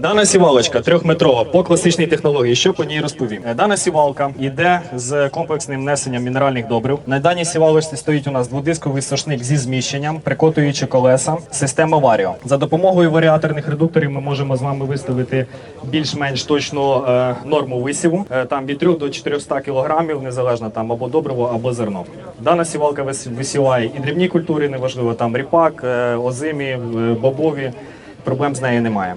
Дана сівалочка трьохметрова по класичній технології. Що по ній розповім? Е, Дана сівалка йде з комплексним внесенням мінеральних добрив. На даній сівалочці стоїть у нас дводисковий сошник зі зміщенням, прикотуючи колеса, система Варіо. За допомогою варіаторних редукторів ми можемо з вами виставити більш-менш точну е, норму висіву. Е, там від 3 до 400 кілограмів, незалежно там або добриво, або зерно. Дана сівалка вис- висіває і дрібні культури, неважливо там ріпак, е, озимі, е, бобові. Проблем з нею немає.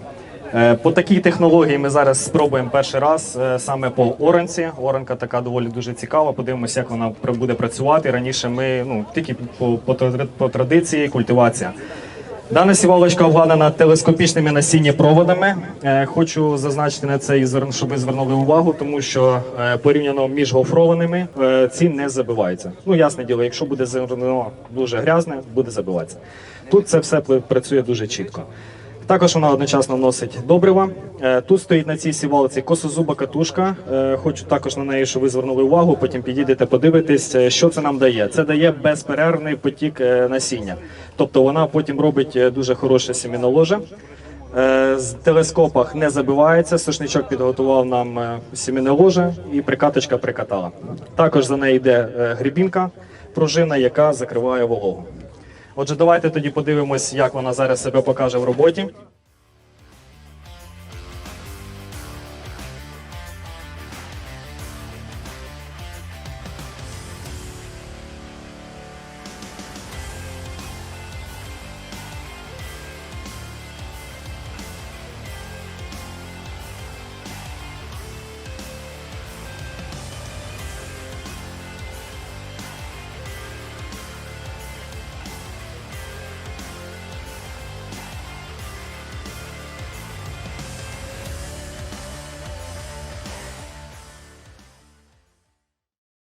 Е, По такій технології ми зараз спробуємо перший раз е, саме по оранці. Оранка така доволі дуже цікава. Подивимося, як вона буде працювати. Раніше ми ну тільки по, по, по традиції культивація. Дана сівалочка обладнана телескопічними насіннєпроводами. Е, Хочу зазначити на це і щоб ви звернули увагу, тому що порівняно між гофрованими ці не забиваються. Ну ясне діло, якщо буде зерно дуже грязне, буде забиватися. Тут це все працює дуже чітко. Також вона одночасно вносить добрива. Е, Тут стоїть на цій сівалці косозуба катушка. Е, Хочу також на неї, щоб ви звернули увагу. Потім підійдете, подивитесь, е, що це нам дає. Це дає безперервний потік насіння. Тобто вона потім робить дуже хороше сіміноложе. З телескопах не забивається. Сушничок підготував нам е, сіміноложе і прикаточка прикатала. Також за нею йде грібінка, пружина, яка закриває вологу. Отже, давайте тоді подивимось, як вона зараз себе покаже в роботі.